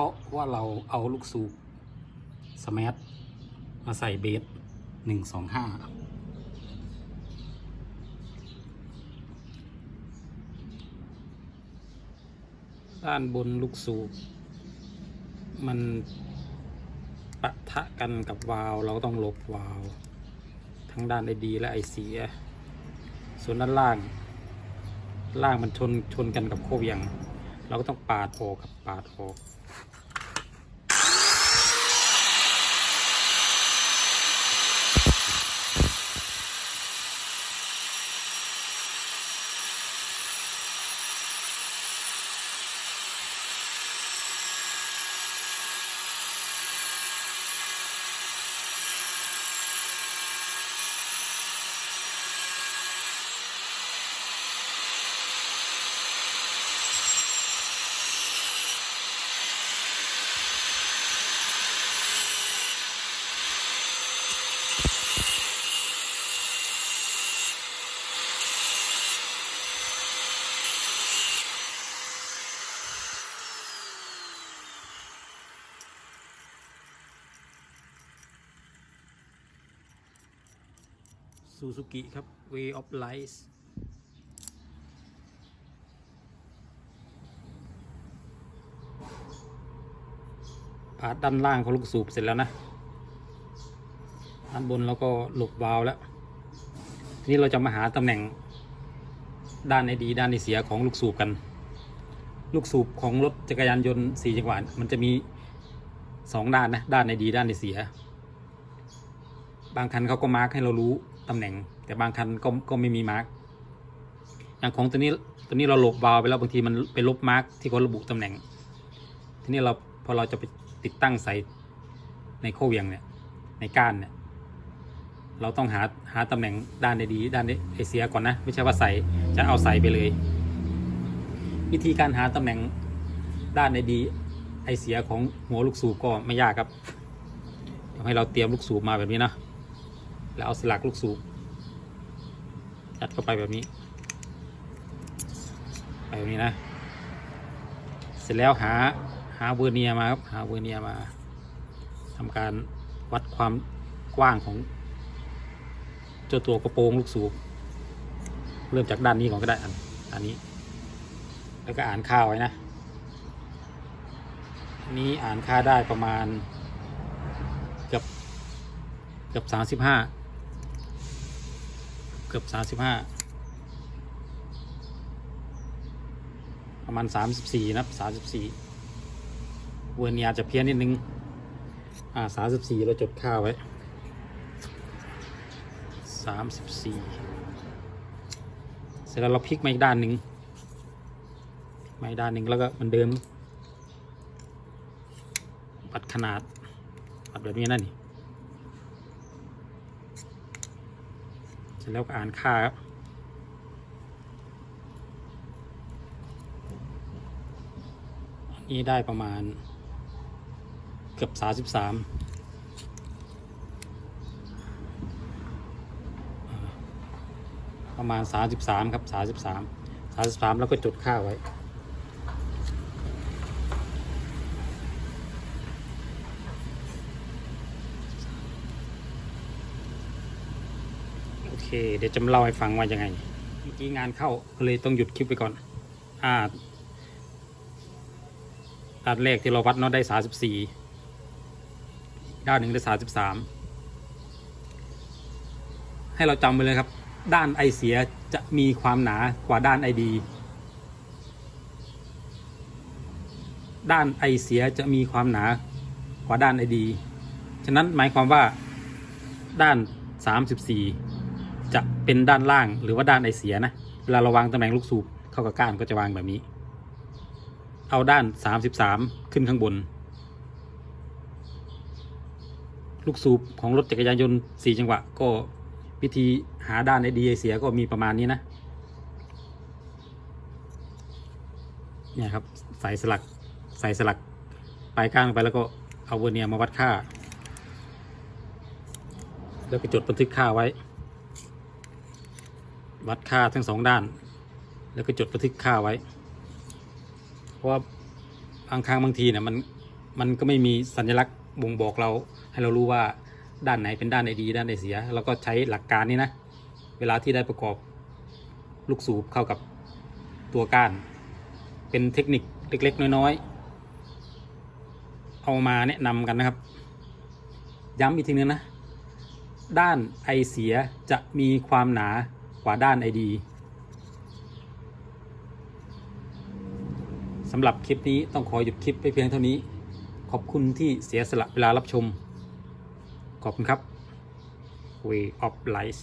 ราะว่าเราเอาลูกสูบสมาร์ทมาใส่เบสหนึ่งสองห้าด้านบนลูกสูบมันปะทะกันกับวาล์วเราก็ต้องลบวาล์วทั้งด้านไอดีและไอเสีย ส่วนด้านล่าง ล่างมันชนชนกันกับโคเวียงเราก็ต้องปาดออกครับปาดออก ซูซูกิครับ Way of Life ปาดด้านล่างของลูกสูบเสร็จแล้วนะด้านบนเราก็หลบวาล์วแล้ว ทีนี้เราจะมาหาตำแหน่งด้านในดีด้านในเสียของลูกสูบกัน ลูกสูบของรถจักรยานยนต์สี่จังหวะมันจะมีสองด้านนะ ด้านในดีด้านในเสีย บางคันเขาก็มาร์กให้เรารู้ ตำแหน่ง แต่บางคันก็ก็ไม่มีมาร์กอย่างของตัวนี้ตัวนี้เราหลบวาล์วไปแล้วบางทีมันไปลบมาร์กที่เขาระบุตำแหน่ง ทีนี้เราพอเราจะไปติดตั้งใส่ในโคเวียงเนี่ยในก้านเนี่ยเราต้องหาหาตำแหน่งด้านในดีด้านไอเสียก่อนนะ ไม่ใช่ว่าใส่จะเอาใส่ไปเลย วิธีการหาตำแหน่งด้านในดีไอเสียของหัวลูกสูบก็ไม่ยากครับให้เราเตรียมลูกสูบมาแบบนี้นะ แล้วเอาสลักลูกสูบยัดเข้าไปแบบนี้ ไปแบบนี้นะ เสร็จแล้วหาหาเวอร์เนียมาครับ หาเวอร์เนียมาทำการวัดความกว้างของเจ้าตัวกระโปรงลูกสูบเริ่มจากด้านนี้ก่อนก็ได้อันอันนี้ แล้วก็อ่านค่าไว้นะนนี้อ่านค่าได้ประมาณเกือบเกือบสามสิบห้า เกือบสามสิบห้าประมาณสามสิบสี่นะสามสิบสี่เวอร์เนียจะเพี้ยนนิดนึง อ่าสามสิบสี่เราจดค่าไว้สามสิบสี่เสร็จแล้วเราพลิกมาอีกด้านหนึ่งมาอีกด้านหนึ่งแล้วก็เหมือนเดิมปัดขนาดปัดแบบนี้นั่นนี่ เส ร็จแล้วก็อ่านค่าครับอันนี้ได้ประมาณเกือบสาสิบสามประมาณสาสิบสามครับสาสิบสามสามสิบสามแล้วก็จุดค่าไว้ เค เดี๋ยวจะมาเล่าให้ฟังว่ายังไง เมื่อกี้งานเข้าเลยต้องหยุดคลิปไปก่อน อ่าด้านแรกที่เราวัดเนาะได้สาสิบสี่ด้านหนึ่งได้สาสิบสามให้เราจำไปเลยครับ ด้านไอเสียจะมีความหนากว่าด้านไอดี ด้านไอเสียจะมีความหนากว่าด้านไอดี ฉะนั้นหมายความว่าด้านสามสิบสี่ จะเป็นด้านล่างหรือว่าด้านไอเสียนะเวลาเราวางตำแหน่งลูกสูบเข้ากับก้านก็จะวางแบบนี้ เอาด้านสามสิบสามขึ้นข้างบน ลูกสูบของรถจักรยานยนต์สี่จังหวะ ก็วิธีหาด้านไอดีไอเสียก็มีประมาณนี้นะเนี่ยครับใส่สลักใส่สลักปลายก้านลงไปแล้วก็เอาเวอร์เนียมาวัดค่า แล้วก็จดบันทึกค่าไว้ วัดค่าทั้งสองด้าน แล้วก็จดบันทึกค่าไว้ เพราะว่าบางครั้งบางทีเนี่ยมันมันก็ไม่มีสัญลักษณ์บ่งบอกเรา ให้เรารู้ว่าด้านไหนเป็นด้านไหนดี ด้านไหนเสียเราก็ใช้หลักการนี้นะ เวลาที่ได้ประกอบลูกสูบเข้ากับตัวก้าน เป็นเทคนิคเล็กๆ น้อยๆ เอามาแนะนำกันนะครับ ย้ำอีกทีนึงนะ ด้านไอเสียจะมีความหนา กว่าด้านไอดีสำหรับคลิปนี้ต้องขอหยุดคลิปไปเพียงเท่านี้ ขอบคุณที่เสียสละเวลารับชม ขอบคุณครับ Way of Life